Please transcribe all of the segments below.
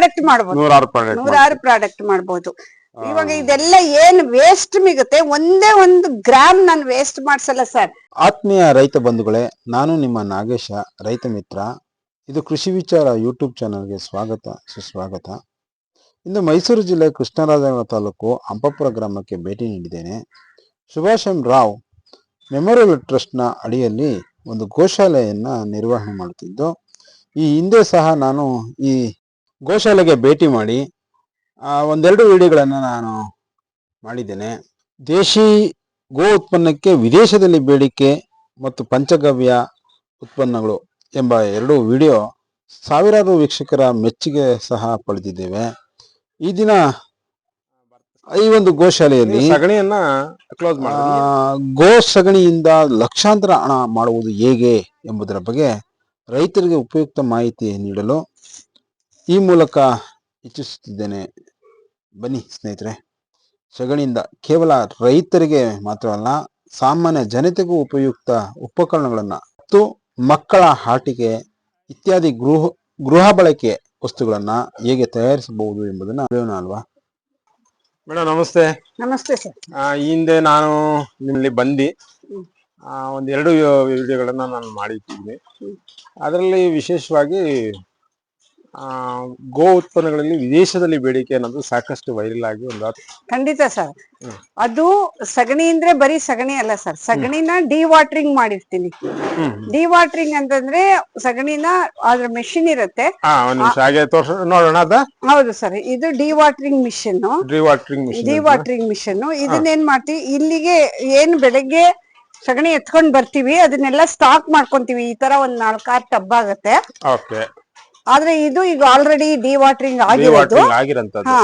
Product ಮಾಡಬಹುದು ನೂರಾರು product ಮಾಡಬಹುದು ಪ್ರಾಡಕ್ಟ್ ಇವಾಗ ಇದೆಲ್ಲ ಏನ್ ವೇಸ್ಟ್ ಮಿಗುತ್ತೆ? ಒಂದೇ ಒಂದು ಗ್ರಾಮ್ ನಾನು ವೇಸ್ಟ್ ಮಾಡ್ಸಲ್ಲ ಸರ್. ಆತ್ಮೀಯ ರೈತ ಬಂಧುಗಳೇ ನಾನು ನಿಮ್ಮ ನಾಗೇಶ ರೈತ ಮಿತ್ರ. ಇದು ಕೃಷಿ ವಿಚಾರ ಯೂಟ್ಯೂಬ್ ಚಾನಲ್ಗೆ ಸ್ವಾಗತ ಸುಸ್ವಾಗತ. ಇಂದು ಮೈಸೂರು ಜಿಲ್ಲೆ ಕೃಷ್ಣರಾಜನಗರ ತಾಲೂಕು ಅಂಪಪುರ ಗ್ರಾಮಕ್ಕೆ ಭೇಟಿ ನೀಡಿದ್ದೇನೆ. ಸುಭಾಷಂ ರಾವ್ ರಾವ್ ಮೆಮೋರಿಯಲ್ ಟ್ರಸ್ಟ್ನ ಅಡಿಯಲ್ಲಿ ಒಂದು ಗೋಶಾಲೆಯನ್ನ ನಿರ್ವಹಣೆ ಮಾಡುತ್ತಿದ್ದು ಈ ಹಿಂದೆ ಸಹ ನಾನು ಈ ಗೋಶಾಲೆಗೆ ಭೇಟಿ ಮಾಡಿ ಆ, ಒಂದೆರಡು ವಿಡಿಯೋಗಳನ್ನು ನಾನು ಮಾಡಿದ್ದೇನೆ. ದೇಶಿ ಗೋ ಉತ್ಪನ್ನಕ್ಕೆ ವಿದೇಶದಲ್ಲಿ ಬೇಡಿಕೆ ಮತ್ತು ಪಂಚಗವ್ಯ ಉತ್ಪನ್ನಗಳು ಎಂಬ ಎರಡು ವಿಡಿಯೋ ಸಾವಿರಾರು ವೀಕ್ಷಕರ ಮೆಚ್ಚುಗೆ ಸಹ ಪಡೆದಿದ್ದೇವೆ. ಈ ದಿನ ಈ ಒಂದು ಗೋಶಾಲೆಯಲ್ಲಿ ಸಗಣಿಯನ್ನ ಕ್ಲೋಸ್ ಗೋ ಸಗಣಿಯಿಂದ ಲಕ್ಷಾಂತರ ಹಣ ಮಾಡುವುದು ಹೇಗೆ ಎಂಬುದರ ಬಗ್ಗೆ ರೈತರಿಗೆ ಉಪಯುಕ್ತ ಮಾಹಿತಿ ನೀಡಲು ಈ ಮೂಲಕ ಇಚ್ಛಿಸುತ್ತಿದ್ದೇನೆ. ಬನ್ನಿ ಸ್ನೇಹಿತರೆ. ಸಗಣಿಯಿಂದ ಕೇವಲ ರೈತರಿಗೆ ಮಾತ್ರವಲ್ಲ ಸಾಮಾನ್ಯ ಜನತೆಗೂ ಉಪಯುಕ್ತ ಉಪಕರಣಗಳನ್ನು ಮತ್ತು ಮಕ್ಕಳ ಆಟಿಕೆ ಇತ್ಯಾದಿ ಗೃಹ ಗೃಹ ಬಳಕೆ ವಸ್ತುಗಳನ್ನು ಹೇಗೆ ತಯಾರಿಸಬಹುದು ಎಂಬುದನ್ನು ಅರಿಯೋಣ ಅಲ್ವಾ? ಮೇಡಮ್ ನಮಸ್ತೆ. ನಮಸ್ತೆ ಸರ್. ಆ, ಈ ಹಿಂದೆ ನಾನು ನಿಮ್ಮಲ್ಲಿ ಬಂದು ಒಂದೆರಡು ವಿಡಿಯೋಗಳನ್ನು ಒಂದ್ ಎರಡು ವಿಡಿಯೋಗಳನ್ನ ನಾನು ಮಾಡಿದ್ದೀನಿ. ಅದರಲ್ಲಿ ವಿಶೇಷವಾಗಿ ಗೋ ಉತ್ಪನ್ನಗಳಲ್ಲಿ ವಿದೇಶದಲ್ಲಿ ಬೇಡಿಕೆ ಅನ್ನೋದು ಸಾಕಷ್ಟು ವೈರಲ್ ಆಗಿ ಒಂದು ಖಂಡಿತ ಸರ್. ಅದು ಸಗಣಿ ಅಂದ್ರೆ ಬರೀ ಸಗಣಿ ಅಲ್ಲ ಸರ್. ಸಗಣಿನ ಡಿವಾಟ್ರಿಂಗ್ ಮಾಡಿರ್ತೀನಿ. ಡಿವಾಟ್ರಿಂಗ್ ಅಂತಂದ್ರೆ ಸಗಣಿನ ಅದ್ರ ಮೆಷಿನ್ ಇರುತ್ತೆ. ನೋಡೋಣ ಹೌದು ಸರ್ ಇದು dewatering machine dewatering machine dewatering machine ಇದನ್ನೇನ್ ಮಾಡ್ತೀವಿ ಇಲ್ಲಿಗೆ ಏನ್ ಬೆಳಗ್ಗೆ ಸಗಣಿ ಎತ್ಕೊಂಡ್ ಬರ್ತೀವಿ ಅದನ್ನೆಲ್ಲ ಸ್ಟಾಕ್ ಮಾಡ್ಕೊಂತೀವಿ. ಈ ತರ ಒಂದ್ ನಾಲ್ಕಾರು ಟಬ್ ಆಗತ್ತೆ. ಆದ್ರೆ ಇದು ಈಗ ಆಲ್ರೆಡಿ ಡಿವಾಟ್ರಿಂಗ್ ಆಗಿರೋದು. ಹಾ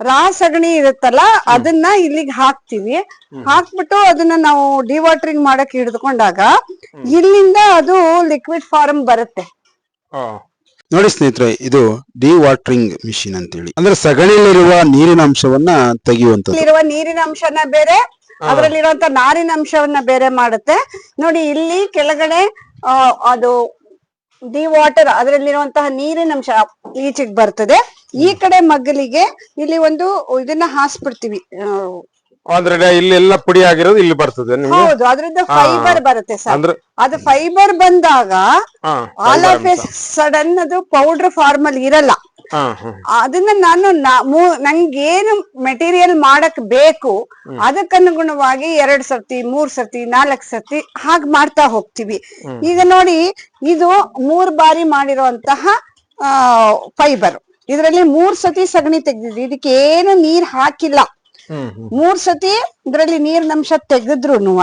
ರಾ ಸಗಣಿ ಇರುತ್ತಲ್ಲ ಅದನ್ನ ಇಲ್ಲಿಗೆ ಹಾಕ್ತಿವಿ. ಹಾಕ್ಬಿಟ್ಟು ಅದನ್ನ ನಾವು ಡಿವಾಟ್ರಿಂಗ್ ಮಾಡಕ್ ಹಿಡಿದುಕೊಂಡಾಗ ಇಲ್ಲಿಂದ ಅದು ಲಿಕ್ವಿಡ್ ಫಾರ್ಮ್ ಬರುತ್ತೆ. ನೋಡಿ ಸ್ನೇಹಿತರೆ ಇದು ಡಿ ವಾಟರಿಂಗ್ ಮಿಷಿನ್ ಅಂತೇಳಿ. ಅಂದ್ರೆ ಸಗಣಿಯಲ್ಲಿರುವ ನೀರಿನ ಅಂಶವನ್ನ ತೆಗೆಯುವಂತ ಇರುವ ನೀರಿನ ಅಂಶನ ಬೇರೆ ಅದರಲ್ಲಿರುವಂತ ನಾರಿನ ಅಂಶವನ್ನ ಬೇರೆ ಮಾಡುತ್ತೆ. ನೋಡಿ ಇಲ್ಲಿ ಕೆಳಗಡೆ ಆ, ಅದು ಡಿ ವಾಟರ್ ಅದರಲ್ಲಿರುವಂತಹ ನೀರಿನ ಅಂಶ ಈಚೆಗೆ ಬರ್ತದೆ. ಈ ಕಡೆ ಮಗ್ಗಲಿಗೆ ಇಲ್ಲಿ ಒಂದು ಇದನ್ನ ಹಾಸ್ಬಿಡ್ತೀವಿ. ಆ, ಅಂದ್ರೆ ಇಲ್ಲಿ ಎಲ್ಲ ಪುಡಿ ಆಗಿರೋದು ಇಲ್ಲಿ ಬರ್ತದೆ ಹೌದು ಅದರಿಂದ ಫೈಬರ್ ಬರುತ್ತೆ ಸರ್. ಅದು ಫೈಬರ್ ಬಂದಾಗ ಆಲ್ ಆಫ್ ಎ ಸಡನ್ ಅದು ಪೌಡರ್ ಫಾರ್ಮ್ ಅಲ್ಲಿ ಇರಲ್ಲ. ಅದನ್ನ ನಾನು ನಂಗೇನು ಮೆಟೀರಿಯಲ್ ಮಾಡಕ್ ಬೇಕು ಅದಕ್ಕನುಗುಣವಾಗಿ ಎರಡ್ ಸರ್ತಿ ಮೂರ್ ಸರ್ತಿ ನಾಲ್ಕ್ ಸರ್ತಿ ಹಾಗ್ ಮಾಡ್ತಾ ಹೋಗ್ತೀವಿ. ಈಗ ನೋಡಿ ಇದು ಮೂರ್ ಬಾರಿ ಮಾಡಿರುವಂತಹ ಆ ಫೈಬರ್ ಇದರಲ್ಲಿ ಮೂರ್ ಸತಿ ಸಗಣಿ ತೆಗ್ದಿದ್ವಿ. ಇದಕ್ಕೆ ಏನು ನೀರ್ ಹಾಕಿಲ್ಲ. ಮೂರ್ ಸತಿ ಇದ್ರಲ್ಲಿ ನೀರಿನಂಶ ತೆಗೆದ್ರುನು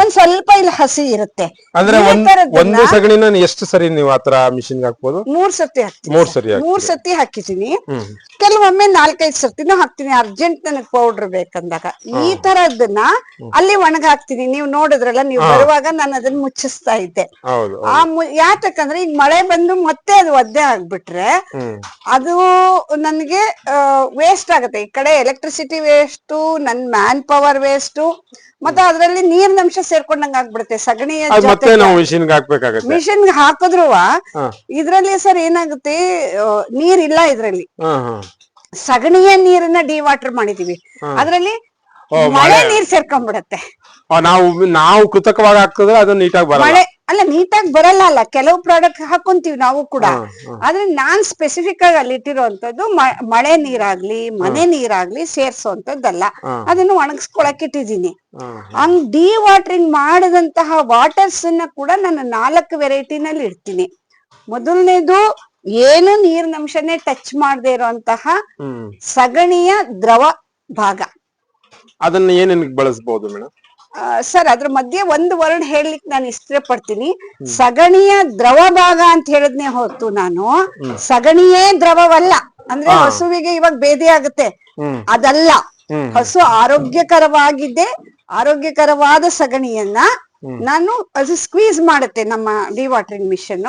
ಒಂದ್ ಸ್ವಲ್ಪ ಇಲ್ಲಿ ಹಸಿ ಇರುತ್ತೆ. ಅಂದ್ರೆ ಈ ಒಂದ್ ತರದ್ದನ್ನ ಒಂದು ಸಗಣಿನ ಎಷ್ಟು ಸರಿ ನೀವು ಆತರ ಮಿಷಿನ್ ಹಾಕ್ಬೋದು? ಮೂರ್ ಸತಿ ಹಾಕ್ತೀನಿ ಮೂರ್ ಸರಿ. ಹಾಕ್ತೀರಿ. ಮೂರ್ ಸತಿ ಹಾಕಿದೀನಿ ಹ್ಮ್. ಕೆಲವೊಮ್ಮೆ ನಾಲ್ಕೈದು ಸರ್ತಿನೂ ಹಾಕ್ತೀನಿ. ಅರ್ಜೆಂಟ್ ನನಗ್ ಪೌಡರ್ ಬೇಕಂದಾಗ. ಈ ತರದನ್ನ ಅಲ್ಲಿ ಒಣಗ ಹಾಕ್ತೀನಿ ನೀವು ನೋಡಿದ್ರಲ್ಲ ನೀವು ಬರುವಾಗ ನಾನು ಅದನ್ನ ಮುಚ್ಚಿಸ್ತಾ ಇದ್ದೆ. ಹೌದು ಆ ಮು- ಯಾತಕ್ಕಂದ್ರೆ ಈಗ ಮಳೆ ಬಂದು ಮತ್ತೆ ಅದು ಒದ್ದೆ ಆಗ್ಬಿಟ್ರೆ ಹ್ಮ್. ಅದು ನನ್ಗೆ ವೇಸ್ಟ್ ಆಗುತ್ತೆ. ಈ ಕಡೆ ಎಲೆಕ್ಟ್ರಿಸಿಟಿ ವೇಸ್ಟ್ ನನ್ ಮ್ಯಾನ್ ಪವರ್ ವೇಸ್ಟ್ ಮತ್ತೆ ಅದ್ರಲ್ಲಿ ನೀರಿನ ಅಂಶ ಸೇರ್ಕೊಂಡಂಗ ಆಗ್ಬಿಡುತ್ತೆ. ಸಗಣಿಯ ಮಿಷಿನ್ ಮತ್ತೆ ನಾವು ಮಿಷಿನ್ ಹಾಕ್ಬೇಕಾಗತ್ತೆ. ಮಿಷಿನ್ ಹಾಕಿದ್ರು ಇದ್ರಲ್ಲಿ ಸರ್ ಏನಾಗುತ್ತೆ ನೀರಿಲ್ಲ ನೀರ್ ಇಲ್ಲ ಇದ್ರಲ್ಲಿ ಸಗಣಿಯ ನೀರನ್ನ ಡಿವಾಟರ್ ಮಾಡಿದೀವಿ. ಅದ್ರಲ್ಲಿ ಮಳೆ ನೀರ್ ಸೇರ್ಕೊಂಡ್ಬಿಡತ್ತೆ. ನಾವು ನಾವು ಕೃತಕವಾಗಿ ಹಾಕಿದ್ರೆ ಅದು ನೀಟಾಗಿ ಬರಲ್ಲ. ಮಳೆ ಅಲ್ಲ ನೀಟಾಗಿ ಬರಲ್ಲ ಅಲ್ಲ. ಕೆಲವು ಪ್ರಾಡಕ್ಟ್ ಹಾಕೊಂತೀವಿ ನಾವು ಕೂಡ. ಆದ್ರೆ ನಾನ್ ಸ್ಪೆಸಿಫಿಕ್ ಆಗಿ ಅಲ್ಲಿ ಇಟ್ಟಿರುವಂತದ್ದು ಮಳೆ ನೀರಾಗ್ಲಿ ಮನೆ ನೀರಾಗ್ಲಿ ಸೇರ್ಸೋಂತದ್ದಲ್ಲ. ಅದನ್ನು ಒಣಗಿಸ್ಕೊಳಕ್ ಇಟ್ಟಿದೀನಿ ಹಂಗ್ ಡಿ ವಾಟರಿಂಗ್ ಮಾಡಿದಂತಹ ವಾಟರ್ಸ್ ಅನ್ನ ಕೂಡ ನಾನು ನಾಲ್ಕು ವೆರೈಟಿನಲ್ಲಿ ಇಡ್ತೀನಿ. ಮೊದಲನೇದು ಏನು ನೀರಿನ ಅಂಶನೇ ಟಚ್ ಮಾಡದೇ ಇರುವಂತಹ ಸಗಣಿಯ ದ್ರವ ಭಾಗ. ಅದನ್ನ ಏನೇನಕ್ಕೆ ಬಳಸಬಹುದು ಮೇಡಮ್ ಸರ್ ಅದ್ರ ಮಧ್ಯೆ ಒಂದು ವರ್ಡ್ ಹೇಳಲಿಕ್ಕೆ ನಾನು ಇಷ್ಟಪಡ್ತೀನಿ. ಸಗಣಿಯ ದ್ರವ ಭಾಗ ಅಂತ ಹೇಳದ್ನೆ ಹೊತ್ತು ನಾನು. ಸಗಣಿಯೇ ದ್ರವವಲ್ಲ. ಅಂದ್ರೆ ಹಸುವಿಗೆ ಇವಾಗ ಭೇದಿ ಆಗುತ್ತೆ. ಅದಲ್ಲ. ಹಸು ಆರೋಗ್ಯಕರವಾಗಿದೆ. ಆರೋಗ್ಯಕರವಾದ ಸಗಣಿಯನ್ನ ನಾನು ಅದು ಸ್ಕ್ವೀಸ್ ಮಾಡುತ್ತೆ ನಮ್ಮ ಡಿವಾಟರಿಂಗ್ ಮಿಷನ್.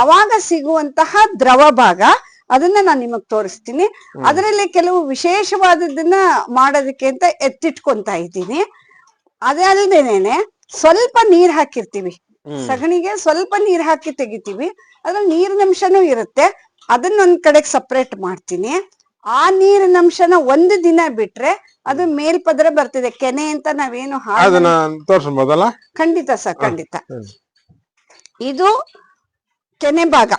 ಅವಾಗ ಸಿಗುವಂತಹ ದ್ರವ ಭಾಗ ಅದನ್ನ ನಾನು ನಿಮಗ್ ತೋರಿಸ್ತೀನಿ. ಅದರಲ್ಲಿ ಕೆಲವು ವಿಶೇಷವಾದದ್ದನ್ನ ಮಾಡೋದಕ್ಕೆ ಅಂತ ಎತ್ತಿಟ್ಕೊಂತ ಇದ್ದೀನಿ. ಅದೇ ಅಲ್ದೇನೆ ಸ್ವಲ್ಪ ನೀರ್ ಹಾಕಿರ್ತೀವಿ. ಸಗಣಿಗೆ ಸ್ವಲ್ಪ ನೀರ್ ಹಾಕಿ ತೆಗಿತೀವಿ. ಅದ್ರಲ್ಲಿ ನೀರಿನ ಅಂಶನೂ ಇರುತ್ತೆ. ಅದನ್ನೊಂದ್ ಕಡೆಗೆ ಸಪ್ರೇಟ್ ಮಾಡ್ತೀನಿ. ಆ ನೀರಿನ ಅಂಶನ ಒಂದು ದಿನ ಬಿಟ್ರೆ ಅದು ಮೇಲ್ಪದರ ಬರ್ತಿದೆ. ಕೆನೆ ಅಂತ ನಾವೇನು ಅದನ್ನ ಖಂಡಿತ ಸರ್ ಖಂಡಿತ. ಇದು ಕೆನೆ ಭಾಗ.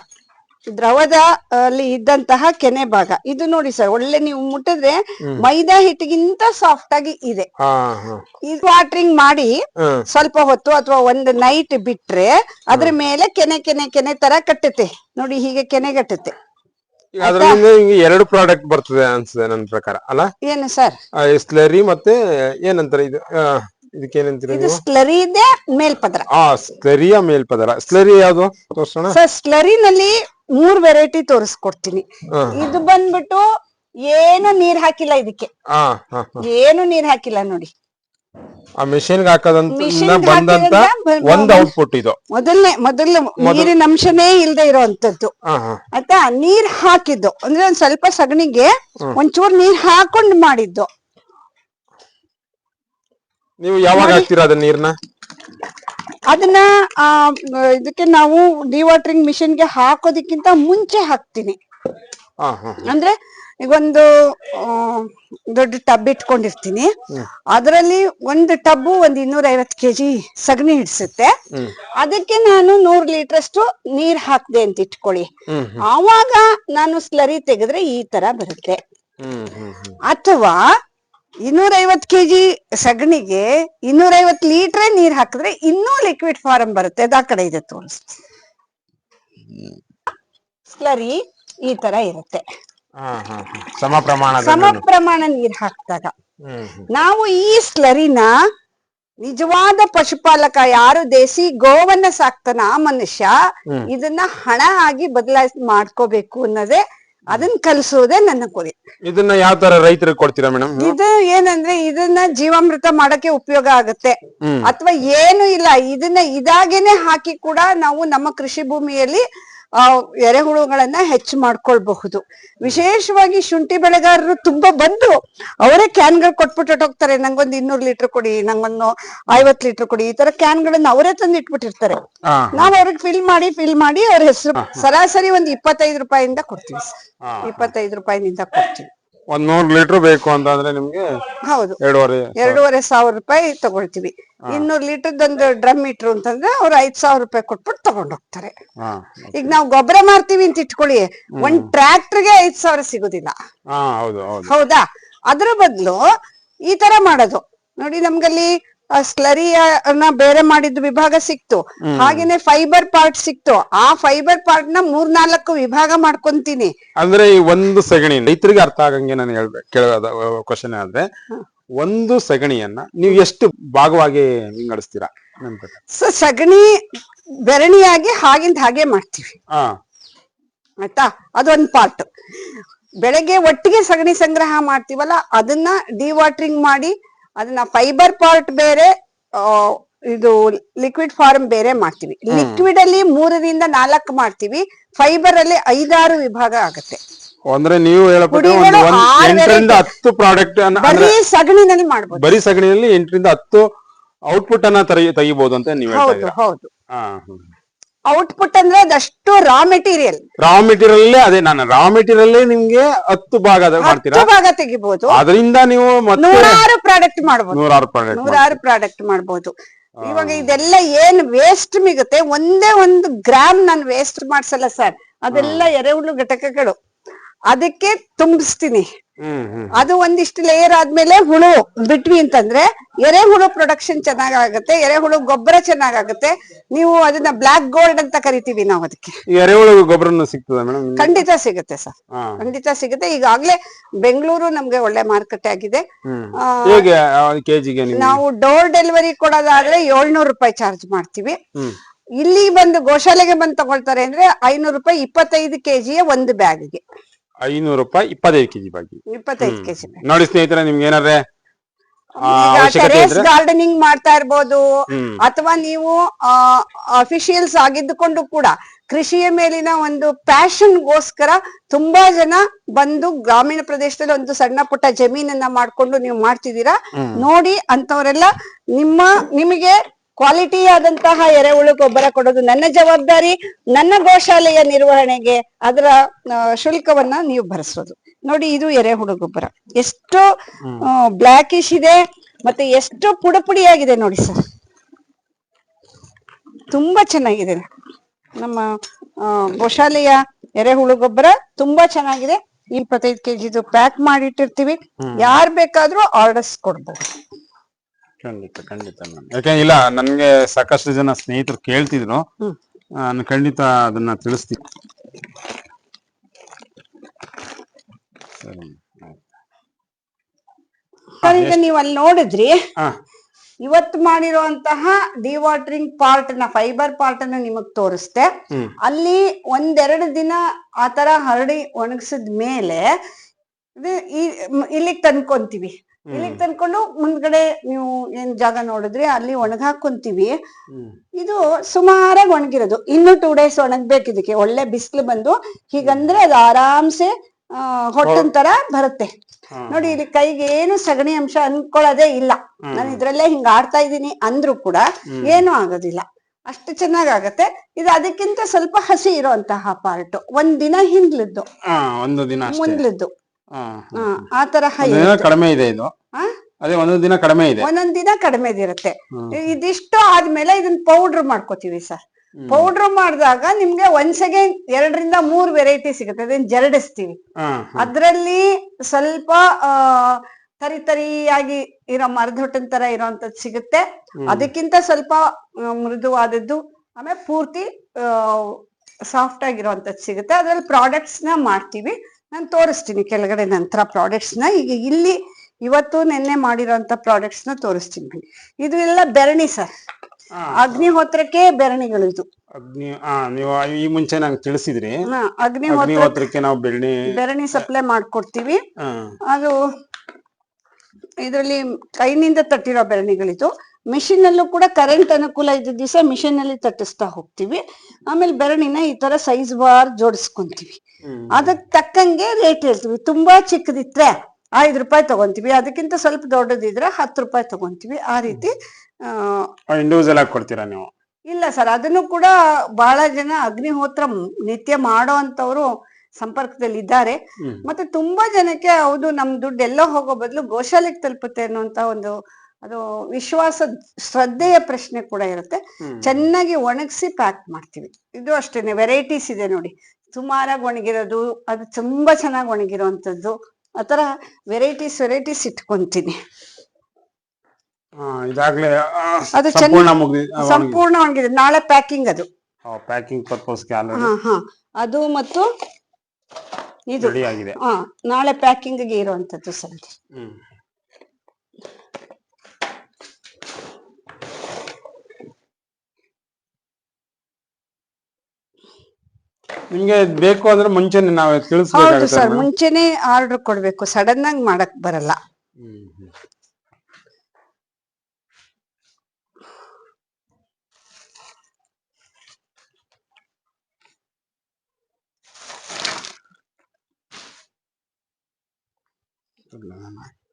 ದ್ರವದ ಅಲ್ಲಿ ಇದ್ದಂತಹ ಕೆನೆ ಭಾಗ. ಇದು ನೋಡಿ ಸರ್ ಒಳ್ಳೆ ನೀವು ಮುಟ್ಟಿದ್ರೆ ಮೈದಾ ಹಿಟ್ಟಿಗಿಂತ ಸಾಫ್ಟ್ ಆಗಿ ಇದೆ. ಇದು ವಾಟ್ರಿಂಗ್ ಮಾಡಿ ಸ್ವಲ್ಪ ಹೊತ್ತು ಅಥವಾ ಒಂದು ನೈಟ್ ಬಿಟ್ರೆ ಅದ್ರ ಮೇಲೆ ಕೆನೆ ಕೆನೆ ಕೆನೆ ತರ ಕಟ್ಟುತ್ತೆ. ನೋಡಿ ಹೀಗೆ ಕೆನೆ ಕಟ್ಟುತ್ತೆ. ಈಗ ಅದ್ರಲ್ಲಿ ಎರಡು ಪ್ರಾಡಕ್ಟ್ ಬರ್ತದೆ ಅನ್ಸುತ್ತೆ ನನ್ನ ಪ್ರಕಾರ ಅಲ್ಲ? ಏನು ಸರ್? ಸ್ಲರಿ ಮತ್ತೆ ಏನಂತಾರೆ ಇದು? ಇದಕ್ಕೆ ಏನಂತೀರ ಸ್ಲರಿ ಇದೆ ಮೇಲ್ಪದರ. ಆ ಸ್ಲರಿಯ ಮೇಲ್ಪದರ. ಸ್ಲರಿ ಯಾವ್ದು? ತೋರ್ಸೋಣ. ಸರ್ ಸ್ಲರಿನಲ್ಲಿ ಮೂರ್ ವೆರೈಟಿ ತೋರಿಸ್ಕೊಡ್ತೀನಿ. ಇದು ಬಂದ್ಬಿಟ್ಟು ಏನು ನೀರ್ ಹಾಕಿಲ್ಲ ಇದಕ್ಕೆ. ಏನು ನೀರ್ ಹಾಕಿಲ್ಲ ನೋಡಿ. ಆ ಮಿಷಿನ್ ಬಂದಂತ ಒಂದ್ ಔಟ್ಪುಟ್ ಇದು. ಮೊದಲನೇ ಮೊದಲ ನೀರಿನ ಅಂಶನೇ ಇಲ್ದೆ ಇರೋಂತದ್ದು ಆಯ್ತಾ? ನೀರ್ ಹಾಕಿದ್ದು. ಅಂದ್ರೆ ಒಂದ್ ಸ್ವಲ್ಪ ಸಗಣಿಗೆ ಒಂಚೂರ್ ನೀರ್ ಹಾಕೊಂಡ್ ಮಾಡಿದ್ದು. ನೀವು ಯಾವಾಗ ಹಾಕ್ತೀರಾ ಅದನ್ನ ನೀರ್ನ? ಅದನ್ನ ಆ ಇದಕ್ಕೆ ನಾವು ಡಿವಾಟರಿಂಗ್ ಮಿಷಿನ್ಗೆ ಹಾಕೋದಕ್ಕಿಂತ ಮುಂಚೆ ಹಾಕ್ತೀನಿ. ಅಂದ್ರೆ ಈಗ ಒಂದು ದೊಡ್ಡ ಟಬ್ ಇಟ್ಕೊಂಡಿರ್ತೀನಿ. ಅದರಲ್ಲಿ ಒಂದು ಟಬ್ಬು ಒಂದ್ ಇನ್ನೂರ ಐವತ್ತು ಕೆಜಿ ಸಗಣಿ ಹಿಡ್ಸುತ್ತೆ. ಅದಕ್ಕೆ ನಾನು ನೂರ್ ಲೀಟರ್ ಅಷ್ಟು ನೀರ್ ಹಾಕ್ದೆ ಅಂತ ಇಟ್ಕೊಳ್ಳಿ. ಆವಾಗ ನಾನು ಸ್ಲರಿ ತೆಗೆದ್ರೆ ಈ ತರ ಬರುತ್ತೆ. ಅಥವಾ ಇನ್ನೂರ ಕೆ ಕೆಜಿ ಸಗಣಿಗೆ ಇನ್ನೂರೈವತ್ ಲೀಟರ್ ನೀರ್ ಹಾಕಿದ್ರೆ ಇನ್ನೂ ಲಿಕ್ವಿಡ್ ಫಾರಂ ಬರುತ್ತೆ. ಅದ ಕಡೆ ಇದೆ ಸ್ಲರಿ ಈ ತರ ಇರುತ್ತೆ. ಸಮ ಪ್ರಮಾಣದ ಸಮ ಪ್ರಮಾಣ ನೀರ್ ಹಾಕಿದಾಗ. ನಾವು ಈ ಸ್ಲರಿನ ನಿಜವಾದ ಪಶುಪಾಲಕ ಯಾರು? ದೇಸಿ ಗೋವನ್ನ ಸಾಕ್ತಾನ ಆ ಮನುಷ್ಯ. ಇದನ್ನ ಹಣ ಆಗಿ ಬದಲಾಯಿಸಿ ಮಾಡ್ಕೋಬೇಕು ಅನ್ನೋದೇ ಅದನ್ನ ಕಲಿಸೋದೇ ನನ್ನ ಗುರಿ ಇದನ್ನ ಯಾವ ತರ ರೈತರಿಗೆ ಕೊಡ್ತೀರಾ ಮೇಡಮ್ ಇದು ಏನಂದ್ರೆ ಇದನ್ನ ಜೀವಾಮೃತ ಮಾಡಕ್ಕೆ ಉಪಯೋಗ ಆಗುತ್ತೆ. ಅಥವಾ ಏನು ಇಲ್ಲ ಇದನ್ನ ಇದಾಗೇನೆ ಹಾಕಿ ಕೂಡ ನಾವು ನಮ್ಮ ಕೃಷಿ ಭೂಮಿಯಲ್ಲಿ ಆ ಎರೆಹುಳುಗಳನ್ನ ಹೆಚ್ಚು ಮಾಡ್ಕೊಳ್ಬಹುದು. ವಿಶೇಷವಾಗಿ ಶುಂಠಿ ಬೆಳೆಗಾರರು ತುಂಬಾ ಬಂದು ಅವರೇ ಕ್ಯಾನ್ಗಳು ಕೊಟ್ಬಿಟ್ಟು ಹೋಗ್ತಾರೆ ನಂಗೊಂದು ಇನ್ನೂರು ಲೀಟರ್ ಕೊಡಿ ನಂಗೊಂದು ಐವತ್ ಲೀಟರ್ ಕೊಡಿ ಈ ತರ ಕ್ಯಾನ್ಗಳನ್ನ ಅವರೇ ತಂದು ಇಟ್ಬಿಟ್ಟಿರ್ತಾರೆ ನಾವ್ ಅವ್ರಿಗೆ ಫಿಲ್ ಮಾಡಿ ಫಿಲ್ ಮಾಡಿ ಅವ್ರ ಹೆಸರು ಸರಾಸರಿ ಒಂದ್ ಇಪ್ಪತ್ತೈದು ರೂಪಾಯಿಂದ ಕೊಡ್ತೀವಿ. ಇಪ್ಪತ್ತೈದು ರೂಪಾಯಿನಿಂದ ಕೊಡ್ತೀವಿ. ಒಂದ್ ನೂರ್ ಲೀಟರ್ ಬೇಕು ಅಂತಂದ್ರೆ ನಿಮ್ಗೆ ಹೌದು. ಎರಡೂವರೆ ಎರಡೂವರೆ ಸಾವಿರ ರೂಪಾಯಿ ತಗೊಳ್ತೀವಿ. ಇನ್ನೂರು ಲೀಟರ್ ಒಂದು ಡ್ರಮ್ ಇಟ್ರು ಅಂತಂದ್ರೆ ಅವ್ರು ಐದ್ ಸಾವಿರ ರೂಪಾಯಿ ಕೊಟ್ಬಿಟ್ಟು ತಗೊಂಡ್ ಹೋಗ್ತಾರೆ. ಹಾ ಈಗ ನಾವು ಗೊಬ್ಬರ ಮಾರ್ತೀವಿ ಅಂತ ಇಟ್ಕೊಳ್ಳಿ. ಒಂದ್ ಟ್ರ್ಯಾಕ್ಟರ್ಗೆ ಐದ್ ಸಾವಿರ ಸಿಗುದಿಲ್ಲ. ಹಾ ಹೌದು ಹೌದು. ಹೌದಾ? ಅದ್ರ ಬದಲು ಈ ತರ ಮಾಡೋದು. ನೋಡಿ ನಮ್ಗಲ್ಲಿ ಸ್ಲರಿಯ ಬೇರೆ ಮಾಡಿದ್ದು ವಿಭಾಗ ಸಿಕ್ತು. ಹಾಗೇನೆ ಫೈಬರ್ ಪಾರ್ಟ್ ಸಿಕ್ತು. ಆ ಫೈಬರ್ ಪಾರ್ಟ್ನ ಮೂರ್ನಾಲ್ಕು ವಿಭಾಗ ಮಾಡ್ಕೊಂತೀನಿ. ಅಂದ್ರೆ ಈ ಒಂದು ಸಗಣಿ ರೈತರಿಗೆ ಅರ್ಥ ಆಗಂಗೆ ನಾನು ಹೇಳ್ಬೇಕು ಕೇಳೋದ ಕ್ವಶನ್ ಆದ್ರೆ ಒಂದು ಸಗಣಿಯನ್ನ ನೀವು ಎಷ್ಟು ಭಾಗವಾಗಿ ವಿಂಗಡಿಸ್ತೀರಾ? ಸೊ ಸಗಣಿ ಬೆರಣಿಯಾಗಿ ಹಾಗಿಂದ ಹಾಗೆ ಮಾಡ್ತೀವಿ. ಆಯ್ತಾ? ಅದೊಂದ್ ಪಾರ್ಟ್. ಬೆಳಗ್ಗೆ ಒಟ್ಟಿಗೆ ಸಗಣಿ ಸಂಗ್ರಹ ಮಾಡ್ತೀವಲ್ಲ ಅದನ್ನ ಡಿವಾಟ್ರಿಂಗ್ ಮಾಡಿ ಅದನ್ನ ಫೈಬರ್ ಪಾರ್ಟ್ ಬೇರೆ ಇದು ಲಿಕ್ವಿಡ್ ಫಾರ್ಮ್ ಬೇರೆ ಮಾಡ್ತೀವಿ. ಲಿಕ್ವಿಡ್ ಅಲ್ಲಿ ಮೂರರಿಂದ ನಾಲ್ಕು ಮಾಡ್ತೀವಿ. ಫೈಬರ್ ಅಲ್ಲಿ ಐದಾರು ವಿಭಾಗ ಆಗುತ್ತೆ. ಅಂದ್ರೆ ನೀವು ಎಂಟರಿಂದ. ಹತ್ತು ಪ್ರಾಡಕ್ಟ್ ಬರೀ ಸಗಣಿನಲ್ಲಿ ಮಾಡ್ಬೋದು. ಬರೀ ಸಗಣಿನಲ್ಲಿ ಎಂಟರಿಂದ ಹತ್ತು ಔಟ್ಪುಟ್ ಅನ್ನ ತೆಗಿಬಹುದು ಅಂತ ನೀವು ಹೌದು ಹೌದು. ಔಟ್ಪುಟ್ ಅಂದ್ರೆ ಅದಷ್ಟು ರಾ ಮೆಟೀರಿಯಲ್ ರಾ ಮೆಟೀರಿಯಲ್ ಅದೇ ನಾನು ರಾ ಮೆಟೀರಿಯಲ್ ನಿಮ್ಗೆ ಹತ್ತು ಭಾಗ ಮಾಡ್ತೀರಾ? ಭಾಗ ತೆಗಿಬಹುದು ಅದರಿಂದ ನೀವು ನೂರಾರು ಪ್ರಾಡಕ್ಟ್ ಮಾಡಬಹುದು ನೂರಾರು ಪ್ರಾಡಕ್ಟ್ ನೂರಾರು ಪ್ರಾಡಕ್ಟ್ ಮಾಡಬಹುದು ಇವಾಗ ಇದೆಲ್ಲ ಏನ್ ವೇಸ್ಟ್ ಮಿಗುತ್ತೆ? ಒಂದೇ ಒಂದು ಗ್ರಾಮ್ ನಾನು ವೇಸ್ಟ್ ಮಾಡ್ಸಲ್ಲ ಸರ್ ಅದೆಲ್ಲ ಎರೆಹುಳು ಘಟಕಗಳು. ಅದಕ್ಕೆ ತುಂಬಿಸ್ತೀನಿ. ಅದು ಒಂದಿಷ್ಟು ಲೇಯರ್ ಆದ್ಮೇಲೆ ಹುಳು ಬಿಟ್ವಿ ಅಂತಂದ್ರೆ ಎರೆಹುಳು ಪ್ರೊಡಕ್ಷನ್ ಚೆನ್ನಾಗಾಗುತ್ತೆ ಎರೆಹುಳು ಗೊಬ್ಬರ ಚೆನ್ನಾಗಾಗುತ್ತೆ. ನೀವು ಅದನ್ನ ಬ್ಲಾಕ್ ಗೋಲ್ಡ್ ಅಂತ ಕರಿತೀವಿ ನಾವು ಅದಕ್ಕೆ. ಎರೆಹುಳು ಗೊಬ್ಬರ ಸಿಗ್ತದ ಮೇಡಮ್? ಖಂಡಿತ ಸಿಗುತ್ತೆ ಸರ್. ಖಂಡಿತ ಸಿಗುತ್ತೆ. ಈಗಾಗ್ಲೇ ಬೆಂಗಳೂರು ನಮ್ಗೆ ಒಳ್ಳೆ ಮಾರುಕಟ್ಟೆ ಆಗಿದೆ. ನಾವು ಡೋರ್ ಡೆಲಿವರಿ ಕೊಡೋದಾದ್ರೆ ಏಳ್ನೂರು ರೂಪಾಯಿ ಚಾರ್ಜ್ ಮಾಡ್ತೀವಿ. ಇಲ್ಲಿ ಬಂದು ಗೋಶಾಲೆಗೆ ಬಂದು ತಗೊಳ್ತಾರೆ ಅಂದ್ರೆ ಐನೂರು ರೂಪಾಯಿ ಇಪ್ಪತ್ತೈದು ಕೆಜಿಯ ಒಂದು ಬ್ಯಾಗ್ಗೆ ಐನೂರು ರೂಪಾಯಿ ಇಪ್ಪತ್ತೈದು ಕೆಜಿ ಬಾಕಿ. ಇಪ್ಪತ್ತೈದು ಕೆಜಿ ನೋಡಿ ಸ್ನೇಹಿತರೆ ನಿಮ್ಗೆ ಏನಾದ್ರೆ ಟೆರೇಸ್ ಗಾರ್ಡನಿಂಗ್ ಮಾಡ್ತಾ ಇರ್ಬೋದು ಅಥವಾ ನೀವು ಅಫಿಷಿಯಲ್ಸ್ ಆಗಿದ್ದುಕೊಂಡು ಕೂಡ ಕೃಷಿಯ ಮೇಲಿನ ಒಂದು ಪ್ಯಾಷನ್ ಗೋಸ್ಕರ ತುಂಬಾ ಜನ ಬಂದು ಗ್ರಾಮೀಣ ಪ್ರದೇಶದಲ್ಲಿ ಒಂದು ಸಣ್ಣ ಪುಟ್ಟ ಜಮೀನನ್ನ ಮಾಡ್ಕೊಂಡು ನೀವು ಮಾಡ್ತಿದ್ದೀರಾ? ನೋಡಿ ಅಂತವರೆಲ್ಲ ನಿಮ್ಮ ನಿಮಗೆ ಕ್ವಾಲಿಟಿ ಆದಂತಹ ಎರೆಹುಳು ಗೊಬ್ಬರ ಕೊಡೋದು ನನ್ನ ಜವಾಬ್ದಾರಿ ನನ್ನ ಗೋಶಾಲೆಯ ನಿರ್ವಹಣೆಗೆ ಅದರ ಶುಲ್ಕವನ್ನ ನೀವು ಭರಿಸೋದು. ನೋಡಿ ಇದು ಎರೆಹುಳು ಗೊಬ್ಬರ. ಎಷ್ಟು ಬ್ಲ್ಯಾಕಿಶ್ ಇದೆ ಮತ್ತೆ ಎಷ್ಟು ಪುಡ ಪುಡಿಯಾಗಿದೆ ನೋಡಿ ಸರ್. ತುಂಬಾ ಚೆನ್ನಾಗಿದೆ. ನಮ್ಮ ಗೋಶಾಲೆಯ ಎರೆಹುಳು ಗೊಬ್ಬರ ತುಂಬಾ ಚೆನ್ನಾಗಿದೆ. ಇಪ್ಪತ್ತೈದು ಕೆಜಿದು ಪ್ಯಾಕ್ ಮಾಡಿಟ್ಟಿರ್ತೀವಿ. ಯಾರ್ ಬೇಕಾದ್ರೂ ಆರ್ಡರ್ಸ್ ಕೊಡ್ಬೋದು. ಖಂಡಿತ ಖಂಡಿತ ಮೇಡಮ್. ಯಾಕೆ ಇಲ್ಲ ನನ್ಗೆ ಸಾಕಷ್ಟು ಜನ ಸ್ನೇಹಿತರು ಕೇಳ್ತಿದ್ರು. ಹ್ಮ್. ನಾನು ಖಂಡಿತ ಅದನ್ನ ತಿಳಿಸ್ತೀನಿ. ಸರಿ ಸರ್ ಈಗ ನೀವು ಅಲ್ಲಿ ನೋಡಿದ್ರಿ ಹಾ. ಇವತ್ತು ಮಾಡಿರುವಂತಹ ಡಿವಾಟ್ರಿಂಗ್ ಪಾರ್ಟ್ನ ಫೈಬರ್ ಪಾರ್ಟ್ ಅನ್ನ ನಿಮಗ್ ತೋರಿಸ್ದೆ ಹ್ಮ್. ಅಲ್ಲಿ ಒಂದೆರಡು ದಿನ ಆತರ ಹರಡಿ ಒಣಗಿಸಿದ ಮೇಲೆ ಈ- ಮ್- ಇಲ್ಲಿಗ್ ತಂದ್ಕೊಂತೀವಿ. ಇಲ್ಲಿಗ್ ತಂದ್ಕೊಂಡು ಮುಂದ್ಗಡೆ ನೀವು ಏನ್ ಜಾಗ ನೋಡಿದ್ರಿ ಅಲ್ಲಿ ಒಣಗಾಕೊಂತೀವಿ. ಇದು ಸುಮಾರಾಗಿ ಒಣಗಿರೋದು. ಇನ್ನು ಟೂ ಡೇಸ್ ಒಣಗ್ಬೇಕು ಇದಕ್ಕೆ. ಒಳ್ಳೆ ಬಿಸಿಲು ಬಂದು ಹೀಗಂದ್ರೆ ಅದು ಆರಾಮ್ಸೆ ಹೊಟ್ಟನ್ ಹೊಟ್ಟಿನ ತರ ಬರುತ್ತೆ. ನೋಡಿ ಇಲ್ಲಿ ಕೈಗೆ ಏನು ಸಗಣಿ ಅಂಶ ಅನ್ಕೊಳ್ಳೋದೇ ಇಲ್ಲ. ನಾನು ಇದ್ರಲ್ಲೇ ಹಿಂಗ ಆಡ್ತಾ ಇದ್ದೀನಿ ಅಂದ್ರೂ ಕೂಡ ಏನು ಆಗೋದಿಲ್ಲ. ಅಷ್ಟು ಚೆನ್ನಾಗ್ ಆಗತ್ತೆ ಇದು ಅದಕ್ಕಿಂತ ಸ್ವಲ್ಪ ಹಸಿ ಇರುವಂತಹ ಪಾರ್ಟ್ ಒಂದ್ ದಿನ ಹಿಂದ್ಲದ್ದು. ಒಂದು ದಿನ ಮುಂದ್ಲದ್ದು. ಆ, ತರಹ ಕಡಿಮೆ ಇದೆ ಇದು? ಅದೇ ಒಂದು ದಿನ ಕಡಿಮೆ ಇದೆ. ಒಂದೊಂದ್ ದಿನ ಕಡಿಮೆದಿರುತ್ತೆ ಹ್ಮ್. ಇದಿಷ್ಟು ಆದ್ಮೇಲೆ ಇದನ್ನ ಪೌಡರ್ ಮಾಡ್ಕೋತೀವಿ ಸರ್. ಪೌಡರ್ ಮಾಡಿದಾಗ ನಿಮ್ಗೆ ಒಂದ್ ಸೆಕೆಂಡ್ ಎರಡರಿಂದ ಮೂರ್ ವೆರೈಟಿ ಸಿಗುತ್ತೆ. ಅದನ್ನ ಜರಡಿಸ್ತೀವಿ. ಅದ್ರಲ್ಲಿ ಸ್ವಲ್ಪ ತರಿ ತರಿಯಾಗಿ ಇರೋ ಮರದ ಹೊಟ್ಟಿನ ತರ ಇರೋಂಥದ್ದು ಸಿಗುತ್ತೆ. ಅದಕ್ಕಿಂತ ಸ್ವಲ್ಪ ಮೃದುವಾದದ್ದು ಆಮೇಲೆ ಪೂರ್ತಿ ಸಾಫ್ಟ್ ಆಗಿರೋಂಥದ್ದು ಸಿಗುತ್ತೆ. ಅದ್ರಲ್ಲಿ ಪ್ರಾಡಕ್ಟ್ಸ್ನ ಮಾಡ್ತೀವಿ. ನಾನು ತೋರಿಸ್ತೀನಿ ಕೆಳಗಡೆ ನಂತರ ಪ್ರಾಡಕ್ಟ್ಸ್ನ. ಈಗ ಇಲ್ಲಿ ಇವತ್ತು ನಿನ್ನೆ ಮಾಡಿರೋಂಥ ಪ್ರಾಡಕ್ಟ್ಸ್ನ ತೋರಿಸ್ತೀನಿ ಬನ್ನಿ. ಇದು ಎಲ್ಲ ಬೆರಣಿ ಸರ್. ಅಗ್ನಿಹೋತ್ರಕ್ಕೆ ಬೆರಣಿಗಳು ಇದು. ಅಗ್ನಿ ನೀವು ಈ ಮುಂಚೆ ನಂಗೆ ತಿಳಿಸಿದ್ರಿ. ಅಗ್ನಿಹೋತ್ರಕ್ಕೆ ನಾವು ಬೆರಣಿ ಬೆರಣಿ ಸಪ್ಲೈ ಮಾಡ್ಕೊಡ್ತೀವಿ. ಅದು ಇದರಲ್ಲಿ ಕೈನಿಂದ ತಟ್ಟಿರೋ ಬೆರಣಿಗಳಿದು. ಮಿಷಿನ್ ಅಲ್ಲೂ ಕೂಡ ಕರೆಂಟ್ ಅನುಕೂಲ ಇದ್ದ ದಿವಸ ಮಿಷಿನ್ ಅಲ್ಲಿ ತಟ್ಟಿಸ್ತಾ ಹೋಗ್ತೀವಿ. ಆಮೇಲೆ ಬೆರಣಿನ ಈ ತರ ಸೈಜ್ ಬಾರ್ ಜೋಡಿಸ್ಕೊಂತೀವಿ. ಅದಕ್ ತಕ್ಕಂಗೆ ರೇಟ್ ಹೇಳ್ತೀವಿ. ತುಂಬಾ ಚಿಕ್ಕದಿದ್ರೆ ಐದು ರೂಪಾಯಿ ತಗೊಂತೀವಿ. ಅದಕ್ಕಿಂತ ಸ್ವಲ್ಪ ದೊಡ್ಡದಿದ್ರೆ ಹತ್ತು ರೂಪಾಯಿ ತಗೊಂತೀವಿ. ಆ ರೀತಿ ಆ, ಇಂಡಿವಿಜುವಲ್ ಆಗಿ ಕೊಡ್ತೀರಾ ನೀವು? ಇಲ್ಲ ಸರ್ ಅದನ್ನು ಕೂಡ ಬಹಳ ಜನ ಅಗ್ನಿಹೋತ್ರ ನಿತ್ಯ ಮಾಡೋ ಅಂತವ್ರು ಸಂಪರ್ಕದಲ್ಲಿ ಇದ್ದಾರೆ. ಮತ್ತೆ ತುಂಬಾ ಜನಕ್ಕೆ ಹೌದು ನಮ್ ದುಡ್ಡು ಎಲ್ಲ ಹೋಗೋ ಬದಲು ಗೋಶಾಲೆಗೆ ತಲುಪುತ್ತೆ ಅನ್ನುವಂತ ಒಂದು ಅದು ವಿಶ್ವಾಸ ಶ್ರದ್ಧೆಯ ಪ್ರಶ್ನೆ ಕೂಡ ಇರುತ್ತೆ. ಚೆನ್ನಾಗಿ ಒಣಗಿಸಿ ಪ್ಯಾಕ್ ಮಾಡ್ತೀವಿ. ಇದು ಅಷ್ಟೇನೆ ವೆರೈಟೀಸ್ ಇದೆ ನೋಡಿ. ಸುಮಾರಾಗಿ ಒಣಗಿರೋದು ಅದು ತುಂಬಾ ಚೆನ್ನಾಗಿ ಒಣಗಿರುವಂತದ್ದು ಆತರ ವೆರೈಟೀಸ್ ವೆರೈಟೀಸ್ ಇಟ್ಕೊಂತೀನಿ. ಆ, ಇದಾಗ್ಲೇ ಅದು ಸಂಪೂರ್ಣ ಮುಗ್ದಿ ಸಂಪೂರ್ಣ ಒಣಗಿದೆ. ನಾಳೆ ಪ್ಯಾಕಿಂಗ್ ಅದು. ಪ್ಯಾಕಿಂಗ್ ಪರ್ಪಸ್ಗೆ ಆಲ್ರೆಡಿ ಹಾ ಹಾ. ಅದು ಮತ್ತು ಇದು. ರೆಡಿ ಆಗಿದೆ. ಹಾ ನಾಳೆ ಪ್ಯಾಕಿಂಗ್ ಇರುವಂತದ್ದು ಸರ್ ಹ್ಮ್. ನಿಮ್ಗೆ ಬೇಕು ಅಂದ್ರೆ ಮುಂಚೆನೆ ನಾವು ಹೌದು ತಿಳಿಸ್ಬೇಕಾಗುತ್ತೆ ಸರ್ madam? ಮುಂಚೆನೆ ಆರ್ಡರ್ ಕೊಡ್ಬೇಕು ಸಡನ್ ಆಗಿ ಮಾಡಕ್ ಬರಲ್ಲ ಹ್ಮ್, ಹ್ಮ್. ಹ್ಮ್.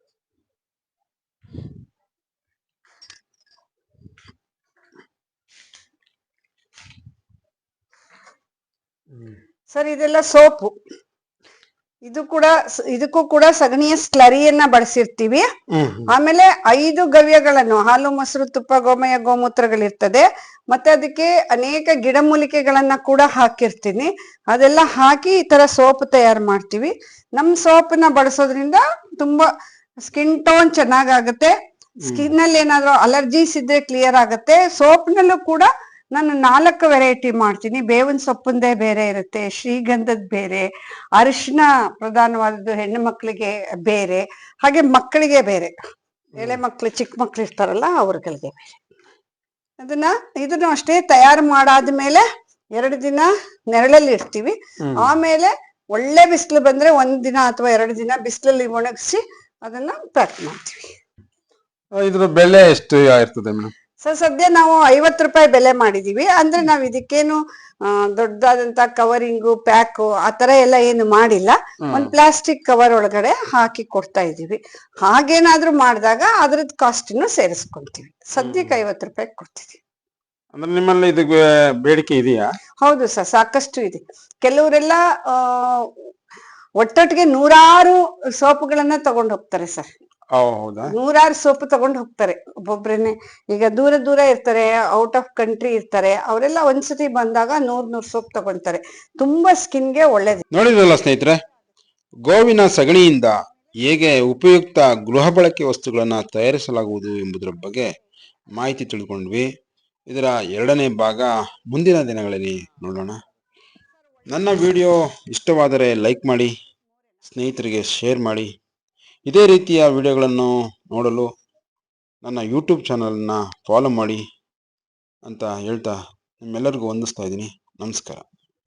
ಸರ್ ಇದೆಲ್ಲ ಸೋಪು. ಇದು ಕೂಡ ಇದಕ್ಕೂ ಕೂಡ ಸಗಣಿಯ ಸ್ಲರಿಯನ್ನ ಬಳಸಿರ್ತೀವಿ. ಆಮೇಲೆ ಐದು ಗವ್ಯಗಳನ್ನು ಹಾಲು ಮೊಸರು ತುಪ್ಪ ಗೋಮಯ ಗೋಮೂತ್ರಗಳಿರ್ತದೆ. ಮತ್ತೆ ಅದಕ್ಕೆ ಅನೇಕ ಗಿಡಮೂಲಿಕೆಗಳನ್ನ ಕೂಡ ಹಾಕಿರ್ತೀನಿ. ಅದೆಲ್ಲ ಹಾಕಿ ಈ ತರ ಸೋಪ್ ತಯಾರು ಮಾಡ್ತೀವಿ. ನಮ್ ಸೋಪ್ನ ಬಳಸೋದ್ರಿಂದ ತುಂಬಾ ಸ್ಕಿನ್ ಟೋನ್ ಚೆನ್ನಾಗಾಗತ್ತೆ. ಸ್ಕಿನ್ ಅಲ್ಲಿ ಏನಾದ್ರು ಅಲರ್ಜೀಸ್ ಇದ್ರೆ ಕ್ಲಿಯರ್ ಆಗತ್ತೆ. ಸೋಪ್ನಲ್ಲೂ ಕೂಡ ನಾನು ನಾಲ್ಕು ವೆರೈಟಿ ಮಾಡ್ತೀನಿ. ಬೇವಿನ ಸೊಪ್ಪಂದೇ ಬೇರೆ ಇರುತ್ತೆ ಶ್ರೀಗಂಧದ ಬೇರೆ ಅರಿಶಿನ ಪ್ರಧಾನವಾದದ್ದು ಹೆಣ್ಣು ಮಕ್ಕಳಿಗೆ ಬೇರೆ ಹಾಗೆ ಮಕ್ಕಳಿಗೆ ಬೇರೆ. ಎಳೆ ಮಕ್ಳು ಚಿಕ್ಕ ಮಕ್ಳು ಇರ್ತಾರಲ್ಲ ಅವ್ರಗಳಿಗೆ ಬೇರೆ. ಅದನ್ನ ಇದನ್ನು ಅಷ್ಟೇ ತಯಾರು ಮಾಡಾದ್ಮೇಲೆ ಎರಡು ದಿನ ನೆರಳಲ್ಲಿ ಇಡ್ತೀವಿ. ಆಮೇಲೆ ಒಳ್ಳೆ ಬಿಸಿಲು ಬಂದ್ರೆ ಒಂದ್ ದಿನ ಅಥವಾ ಎರಡು ದಿನ ಬಿಸಿಲಲ್ಲಿ ಒಣಗಿಸಿ ಅದನ್ನ ಪ್ಯಾಕ್ ಮಾಡ್ತೀವಿ. ಇದ್ರ ಬೆಲೆ ಎಷ್ಟು ಇರ್ತದೆ ಮೇಡಮ್ ಸೊ ಸದ್ಯ ನಾವು ಐವತ್ತು ರೂಪಾಯಿ ಬೆಲೆ ಮಾಡಿದೀವಿ. ಅಂದ್ರೆ ನಾವ್ ಇದಕ್ಕೇನು ದೊಡ್ಡದಾದಂತ ಕವರಿಂಗು ಪ್ಯಾಕು ಆ ತರ ಎಲ್ಲ ಏನು ಮಾಡಿಲ್ಲ. ಒಂದ್ ಪ್ಲಾಸ್ಟಿಕ್ ಕವರ್ ಒಳಗಡೆ ಹಾಕಿ ಕೊಡ್ತಾ ಇದೀವಿ ಹಾಗೇನಾದ್ರೂ ಮಾಡಿದಾಗ ಅದ್ರದ್ ಕಾಸ್ಟಿನ್ನು ಸೇರಿಸ್ಕೊಂತೀವಿ ಸದ್ಯಕ್ಕೆ ಐವತ್ ರೂಪಾಯಿ ಕೊಡ್ತೀವಿ ಅಂದ್ರೆ ನಿಮ್ಮಲ್ಲಿ ಇದಕ್ಕೆ ಬೇಡಿಕೆ ಇದೆಯಾ? ಹೌದು ಸರ್ ಸಾಕಷ್ಟು ಇದೆ. ಕೆಲವರೆಲ್ಲ ಆ ಒಟ್ಟೊಟ್ಟಿಗೆ ನೂರಾರು ಸೋಪುಗಳನ್ನ ತಗೊಂಡು ಹೋಗ್ತಾರೆ ಸರ್. ನೂರಾರು ಸೋಪ್ ತಗೊಂಡು ಹೋಗ್ತಾರೆ. ಒಬ್ಬೊಬ್ರೇನೆ ಈಗ ದೂರ ದೂರ ಇರ್ತಾರೆ ಔಟ್ ಆಫ್ ಕಂಟ್ರಿ ಇರ್ತಾರೆ ಅವರೆಲ್ಲ ಒಂದ್ಸತಿ ಬಂದಾಗ ನೂರ್ ನೂರ್ ಸೋಪ್ ತಗೊಂತಾರೆ. ತುಂಬಾ ಸ್ಕಿನ್ಗೆ ಒಳ್ಳೇದು. ನೋಡಿದ್ರಲ್ಲ ಸ್ನೇಹಿತರೆ ಗೋವಿನ ಸಗಣಿಯಿಂದ ಹೇಗೆ ಉಪಯುಕ್ತ ಗೃಹ ಬಳಕೆ ವಸ್ತುಗಳನ್ನು ತಯಾರಿಸಲಾಗುವುದು ಎಂಬುದರ ಬಗ್ಗೆ ಮಾಹಿತಿ ತಿಳ್ಕೊಂಡ್ವಿ. ಇದರ ಎರಡನೇ ಭಾಗ ಮುಂದಿನ ದಿನಗಳಲ್ಲಿ ನೋಡೋಣ. ನನ್ನ ವಿಡಿಯೋ ಇಷ್ಟವಾದರೆ ಲೈಕ್ ಮಾಡಿ ಸ್ನೇಹಿತರಿಗೆ ಶೇರ್ ಮಾಡಿ. ಇದೇ ರೀತಿಯ ವಿಡಿಯೋಗಳನ್ನು ನೋಡಲು ನನ್ನ ಯೂಟ್ಯೂಬ್ ಚಾನಲನ್ನು ಫಾಲೋ ಮಾಡಿ ಅಂತ ಹೇಳ್ತಾ ನಿಮ್ಮೆಲ್ಲರಿಗೂ ವಂದಿಸ್ತಾ ಇದ್ದೀನಿ. ನಮಸ್ಕಾರ.